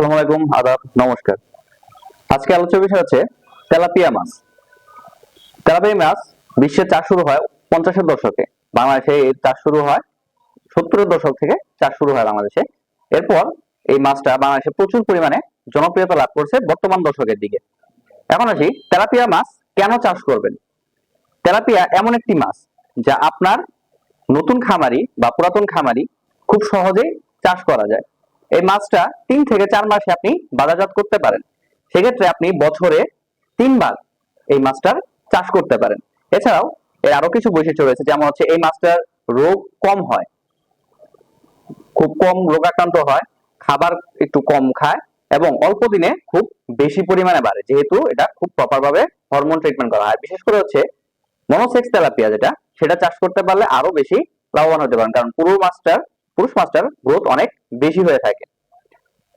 আসসালামু আলাইকুম, আদাব, নমস্কার। আজকে আলোচনার বিষয় তেলাপিয়া মাছ। তেলাপিয়া মাছ বিশ্বে চাষ শুরু হয় পঞ্চাশের দশকে। বাংলাদেশে এর চাষ শুরু হয় সত্তরের দশক থেকে চাষ শুরু হয় বাংলাদেশে। এরপর এই মাছটা বাংলাদেশে প্রচুর পরিমাণে জনপ্রিয়তা লাভ করছে বর্তমান দশকের দিকে। এখন আসি, তেলাপিয়া মাছ কেন চাষ করবেন? তেলাপিয়া এমন একটি মাছ যা আপনার নতুন খামারি বা পুরাতন খামারি খুব সহজেই চাষ করা যায়। এই মাছটা তিন থেকে চার মাসে আপনি বাজারজাত করতে পারেন। সেক্ষেত্রে আপনি বছরে তিনবার এই মাছটার চাষ করতে পারেন। এছাড়াও এর আরও কিছু বৈশিষ্ট্য রয়েছে, যেমন হচ্ছে এই মাছটার রোগ কম হয়। খুব কম রোগাক্রান্ত হয়, খাবার একটু কম খায় এবং অল্প দিনে খুব বেশি পরিমাণে বাড়ে, যেহেতু এটা খুব প্রপার ভাবে হরমোন ট্রিটমেন্ট করা হয়। বিশেষ করে হচ্ছে মনোসেক্স তেলাপিয়া যেটা, সেটা চাষ করতে পারলে আরও বেশি লাভবান হতে পারেন, কারণ পুরো মাছটার পুরুষ মাছটার গ্রোথ অনেক বেশি হয়ে থাকে।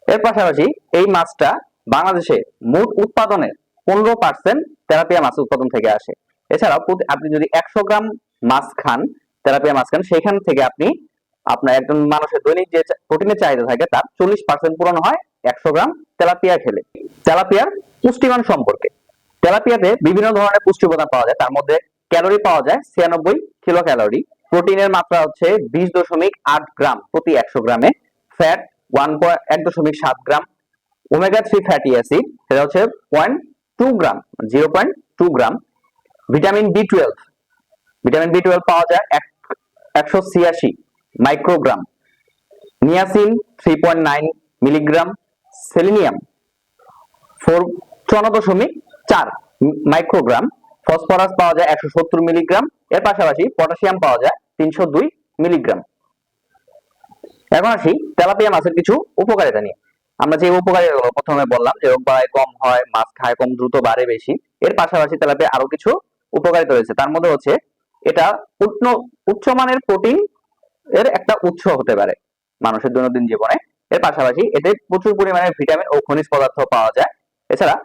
এর পাশাপাশি এই মাছটা বাংলাদেশে মোট উৎপাদনের পনেরো পার্সেন্ট তেলাপিয়া মাছ উৎপাদন থেকে আসে। এছাড়াও আপনি যদি একশো গ্রাম মাছ খান, তেলাপিয়া মাছ খান, সেখান থেকে আপনি আপনার একজন মানুষের দৈনিক যে প্রোটিনের চাহিদা থাকে, তার চল্লিশ পার্সেন্ট পূরণ হয় একশো গ্রাম তেলাপিয়া খেলে। তেলাপিয়ার পুষ্টিমান সম্পর্কে। তেলাপিয়াতে বিভিন্ন ধরনের পুষ্টি উপাদান পাওয়া যায়, তার মধ্যে ক্যালোরি পাওয়া যায় ছিয়ানব্বই কিলো ক্যালোরি প্রোটিনের মাত্রা হচ্ছে বিশ দশমিক আট গ্রাম প্রতি একশো গ্রামে। ফ্যাট ওয়ান এক দশমিক সাত গ্রাম। ওমেগা থ্রি ফ্যাটি অ্যাসিড, সেটা হচ্ছে point two gram zero point two gram. Vitamin B twelve, vitamin B twelve পাওয়া যায় এক, একশো ছিয়াশি microgram. Niacin three point nine milligram. Selenium four, চুয়ান্ন দশমিক চার মাইক্রোগ্রাম। ফসফরাস পাওয়া যায় একশো সত্তর মিলিগ্রাম। এর পাশাপাশি পটাশিয়াম পাওয়া যায় তিনশো দুই মিলিগ্রাম। এখন আসি তেলাপিয়া মাছের কিছু উপকারিতা নিয়ে। আমরা যে উপকারিতাগুলো প্রথমে বললাম, যে রোগ বাড়ায় কম হয়, মাছ খায় কম দ্রুত বাড়ে বেশি, এর পাশাপাশি তেলাপিয়া আরও কিছু উপকারিতা রয়েছে। তার মধ্যে হচ্ছে এটা প্রোটিন এর একটা উৎস হতে পারে মানুষের দৈনন্দিন জীবনে। এর পাশাপাশি এতে প্রচুর পরিমাণে ভিটামিন ও খনিজ পদার্থ পাওয়া যায়। এছাড়া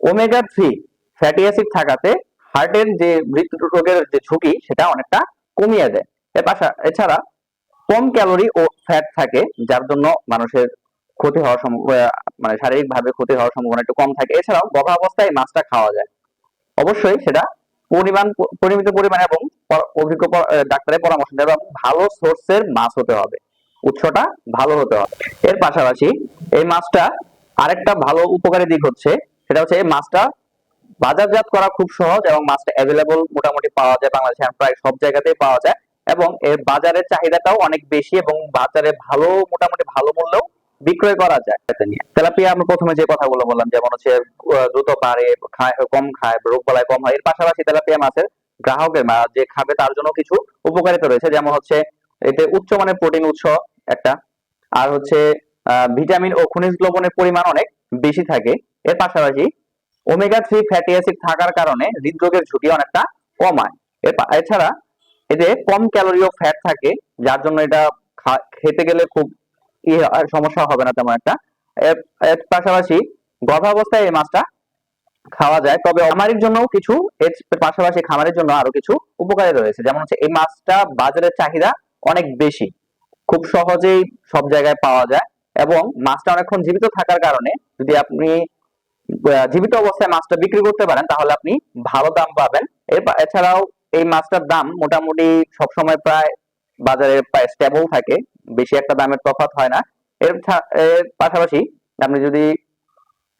ওমেগা থ্রি ফ্যাটি অ্যাসিড থাকাতে হার্টের যে মৃত্যু রোগের যে ঝুঁকি, সেটা অনেকটা কমিয়ে দেয়। এছাড়া কম ক্যালোরি ও ফ্যাট থাকে, যার জন্য মানুষের ক্ষতি হওয়ার মানে শারীরিক ভাবে ক্ষতি হওয়ার সম্ভাবনা একটু কম থাকে। এছাড়াও গভা অবস্থায় মাছটা খাওয়া যায়। অবশ্যই সেটা পরিমাণ, পরিমিত পরিমাণে এবং অভিজ্ঞ ডাক্তারের পরামর্শ দেবে এবং ভালো সোর্সের মাছ হতে হবে। উৎসটা ভালো হতে হবে। এর পাশাপাশি এই মাছটা আরেকটা ভালো উপকারী দিক হচ্ছে, সেটা হচ্ছে এই মাছটা বাজারজাত করা খুব সহজ এবং মাছটা অ্যাভেলেবল মোটামুটি পাওয়া যায়, বাংলাদেশে প্রায় সব জায়গাতেই পাওয়া যায়। এবং এর বাজারের চাহিদাটাও অনেক বেশি এবং বাজারে ভালো, মোটামুটি ভালো মূল্যেও বিক্রয় করা যায়। এটা নিয়ে তেলাপিয়া, আমরা প্রথমে যে কথাগুলো বললাম, যেমন হচ্ছে দ্রুত বাড়ে, খায়, কম খায়, রোগ বালাই কম হয়, এর পাশাপাশি তেলাপিয়া মাছের গ্রাহকের মা- যে খাবে তার জন্য কিছু উপকারিতা রয়েছে, যেমন হচ্ছে, এতে উচ্চমানের প্রোটিন উৎস একটা, আর হচ্ছে ভিটামিন ও খনিজ লবণের পরিমাণ অনেক বেশি থাকে। এর পাশাপাশি ওমেগা থ্রি ফ্যাটি অ্যাসিড থাকার কারণে হৃদরোগের ঝুঁকি অনেকটা কমায়। এছাড়া এতে কম ক্যালোরি ও ফ্যাট থাকে, যার জন্য এটা খেতে গেলে খুব সমস্যা হবে না তেমন একটা। এর পাশাপাশি গর্ভাবস্থায় এই মাছটা খাওয়া যায়। তবে খামারের জন্য কিছু, এর পাশাপাশি খামারের জন্য আরও কিছু উপকারী রয়েছে। যেমন হচ্ছে এই মাছটা বাজারের চাহিদা অনেক বেশি। খুব সহজেই সব জায়গায় পাওয়া যায় এবং মাছটা অনেকক্ষণ জীবিত থাকার কারণে যদি আপনি জীবিত অবস্থায় মাছটা বিক্রি করতে পারেন, তাহলে আপনি ভালো দাম পাবেন। এছাড়াও এই মাছটার দাম মোটামুটি সবসময় প্রায় বাজারে প্রায় স্টেবল থাকে। বেশি একটা দামের তফাৎ হয় না। এর পাশাপাশি আপনি যদি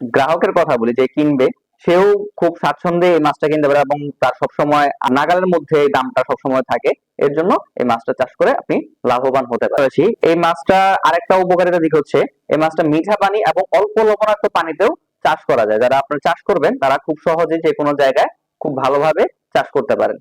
গ্রাহকের কথা বলি, যে কিনবে, সেও খুব স্বাচ্ছন্দ্যে এই মাছটা কিনতে পারে এবং তার সবসময় নাগালের মধ্যে এই দামটা সবসময় থাকে। এর জন্য এই মাছটা চাষ করে আপনি লাভবান হতে পারছি এই মাছটা আরেকটা উপকারিতা দিক হচ্ছে, এই মাছটা মিঠা পানি এবং অল্প লবণাক্ত পানিতেও চাষ করা যায়। যারা আপনার চাষ করবেন, তারা খুব সহজে যে কোনো জায়গায় খুব ভালোভাবে চাষ করতে পারেন।